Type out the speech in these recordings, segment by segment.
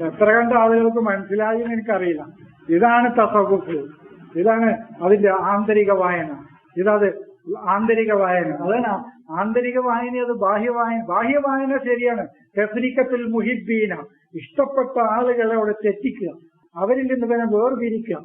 എത്ര കണ്ട ആളുകൾക്ക് മനസ്സിലായി എന്ന് എനിക്കറിയില്ല. ഇതാണ് തസവുഫ് ഇതാണ് അതിന്റെ ആന്തരിക വായന. ഇതത് ആന്തരിക വായന. അതാണ് ആന്തരിക വായന അത് ബാഹ്യ വായന. ബാഹ്യ വായന ശരിയാണ്. തെഫ്രിക്കത്തിൽ മുഹിബീന ഇഷ്ടപ്പെട്ട ആളുകളെ അവിടെ തെറ്റിക്കുക. അവരിൽ നിന്ന് പിന്നെ വേർതിരിക്കുക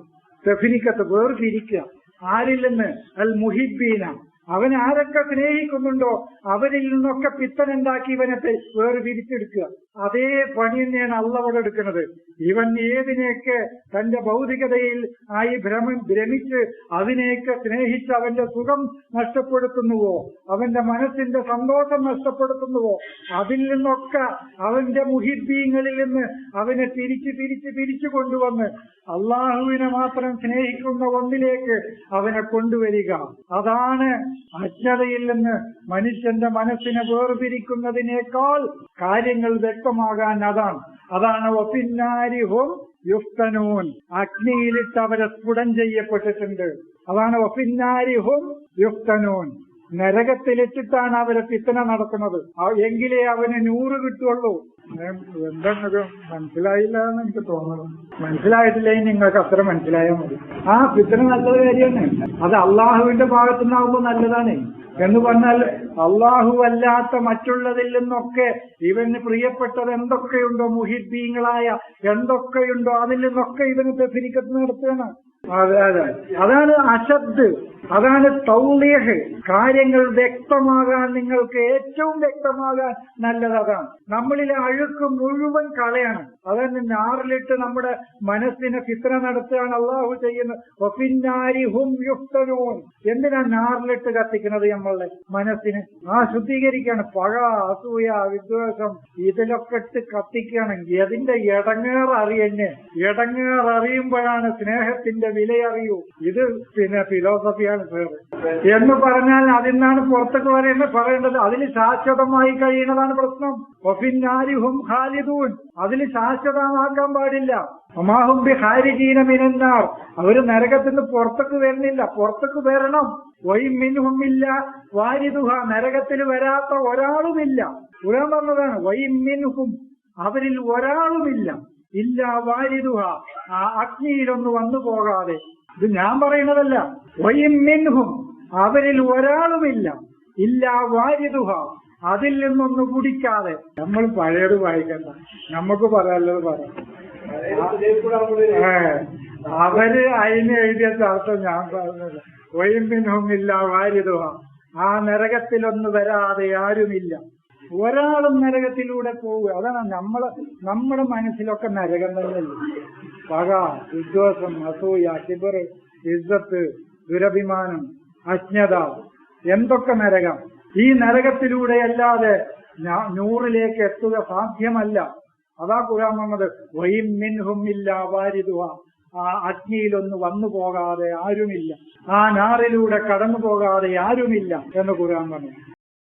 തെഫിനിക്കത്ത് വേർതിരിക്കുക ആരിൽ നിന്ന്? അൽ മുഹിബീന അവൻ ആരൊക്കെ സ്നേഹിക്കുന്നുണ്ടോ അവരിൽ നിന്നൊക്കെ പിത്തനുണ്ടാക്കി ഇവനെ വേറെ വേർതിരിച്ചെടുക്കുക അതേ പണി തന്നെയാണ് അള്ളവടെ എടുക്കുന്നത്. ഇവൻ ഏതിനെയൊക്കെ തന്റെ ഭൗതികതയിൽ ആയി ഭ്രമം ഭ്രമിച്ച് അതിനെയൊക്കെ സ്നേഹിച്ച് അവന്റെ സുഖം നഷ്ടപ്പെടുത്തുന്നുവോ? അവന്റെ മനസ്സിന്റെ സന്തോഷം നഷ്ടപ്പെടുത്തുന്നുവോ? അതിൽ നിന്നൊക്കെ അവന്റെ മുഹിബീങ്ങളിൽ നിന്ന് അവനെ തിരിച്ച് തിരിച്ച് തിരിച്ചു കൊണ്ടുവന്ന് അള്ളാഹുവിനെ മാത്രം സ്നേഹിക്കുന്ന ഒന്നിലേക്ക് അവനെ കൊണ്ടുവരിക. അതാണ് അജ്ഞതയിൽ നിന്ന് മനുഷ്യന്റെ മനസ്സിനെ വേർതിരിക്കുന്നതിനേക്കാൾ കാര്യങ്ങൾ വ്യക്തമാകാൻ അതാണ്. അതാണ് ഒപ്പിന്നാരിഹും യുക്തനൂൻ അഗ്നിയിലിട്ട് അവരെ സ്ഫുടം ചെയ്യപ്പെട്ടിട്ടുണ്ട്. അതാണ് ഒപ്പിന്നാരിഹും യുക്തനൂൻ നരകത്തിലിട്ടിട്ടാണ് അവരെ പിത്തന നടക്കുന്നത് എങ്കിലേ അവന് നൂറ് കിട്ടുള്ളൂ. എന്താണത് മനസ്സിലായില്ല എന്ന് എനിക്ക് തോന്നുന്നു. മനസ്സിലായിട്ടില്ലെങ്കിൽ നിങ്ങൾക്ക് അത്ര മനസ്സിലായാൽ മതി. ആ പിത്തന നല്ലൊരു കാര്യമാണ്. അത് അള്ളാഹുവിന്റെ ഭാഗത്തുനിന്നാവുമ്പോ നല്ലതാണ്. എന്ന് പറഞ്ഞാൽ അല്ലാത്ത മറ്റുള്ളതിൽ നിന്നൊക്കെ ഇവന് പ്രിയപ്പെട്ടത് എന്തൊക്കെയുണ്ടോ? മുഹിദ്ദീങ്ങളായ എന്തൊക്കെയുണ്ടോ? അതിൽ നിന്നൊക്കെ ഇവന് തെഫിനിക്കത്ത് നടത്തുകയാണ് അതെ അതെ. അതാണ് അശബ്ദ്. അതാണ് തൗലേഹ് കാര്യങ്ങൾ വ്യക്തമാകാൻ നിങ്ങൾക്ക് ഏറ്റവും വ്യക്തമാകാൻ നല്ലത് അതാണ്. നമ്മളിലെ അഴുക്ക് മുഴുവൻ കളയാണ്. അതന്നെ നാറിലിട്ട് നമ്മുടെ മനസ്സിനെ ഫിത്ര നടത്തുകയാണ് അള്ളാഹു ചെയ്യുന്നത് വഫിന്നാരി ഹും യുക്തനൂൻ എന്തിനാ നാറിലിട്ട് കത്തിക്കുന്നത് നമ്മളുടെ മനസ്സിന്? ആ ശുദ്ധീകരിക്കാണ്. പഴ അസൂയ വിദ്വേഷം ഇതിലൊക്കെ ഇട്ട് കത്തിക്കുകയാണെങ്കിൽ അതിന്റെ ഇടങ്ങേർ അറിയന്നെ ഇടങ്ങേർ സ്നേഹത്തിന്റെ വിലയറിയൂ. ഇത് പിന്നെ ഫിലോസഫിയാണ് എന്ന് പറഞ്ഞാൽ അതിൽ നിന്നാണ് പുറത്തേക്ക് വരേണ്ടത് പറയേണ്ടത്. അതിൽ ശാശ്വതമായി കഴിയുന്നതാണ് പ്രശ്നം. ഒഫിന്നാരിഹും ഖാലിദൂൻ. അതിൽ ശാശ്വതമാക്കാൻ പാടില്ല. അമാഹും ബി ഹാരിജീന മിനന്നാർ. അവർ നരകത്തിൽ നിന്ന് പുറത്തേക്ക് വരുന്നില്ല. പുറത്തേക്ക് വരണം. വൈ മിൻഹുമില്ല വാരിദുഹ. നരകത്തിൽ വരാത്ത ഒരാളുമില്ല. ഉടൻ പറഞ്ഞതാണ് വൈ മിൻഹും അവരിൽ ഒരാളുമില്ല. ഇല്ല വാരിദുഹ. ആ അഗ്നിയിലൊന്ന് വന്നു പോകാതെ. ഇത് ഞാൻ പറയുന്നതല്ല. വൈമിൻഹും അവരിൽ ഒരാളുമില്ല. ഇല്ല വാരിതുഹ അതിൽ നിന്നൊന്ന് കുടിക്കാതെ. നമ്മൾ പഴയത് വായിക്കണ്ട. നമുക്ക് പറയാനുള്ളത് പറയാം. അവർ അതിന് എഴുതിയ അർത്ഥം ഞാൻ പറഞ്ഞത്. വൈമിൻഹും ഇല്ല വാരിദുഹ. ആ നരകത്തിലൊന്ന് വരാതെ ആരുമില്ല. ഒരാളും നരകത്തിലൂടെ പോവുക. അതാണ് നമ്മളെ നമ്മുടെ മനസ്സിലൊക്കെ നരകം തന്നെയല്ലേ പക വിദ്വേഷം അസൂയ ചിബർ ഇസ്സത്ത് ദുരഭിമാനം അജ്ഞത എന്തൊക്കെ നരകം. ഈ നരകത്തിലൂടെ അല്ലാതെ നൂറിലേക്ക് എത്തുക സാധ്യമല്ല. അതാ കുറാൻ പറഞ്ഞത് വൈം മിൻഹും ഇല്ല വാരിതുക ആ അഗ്നിയിലൊന്ന് വന്നു പോകാതെ ആരുമില്ല. ആ നാറിലൂടെ കടന്നു പോകാതെ ആരുമില്ല എന്ന് കുറാൻ പറഞ്ഞു.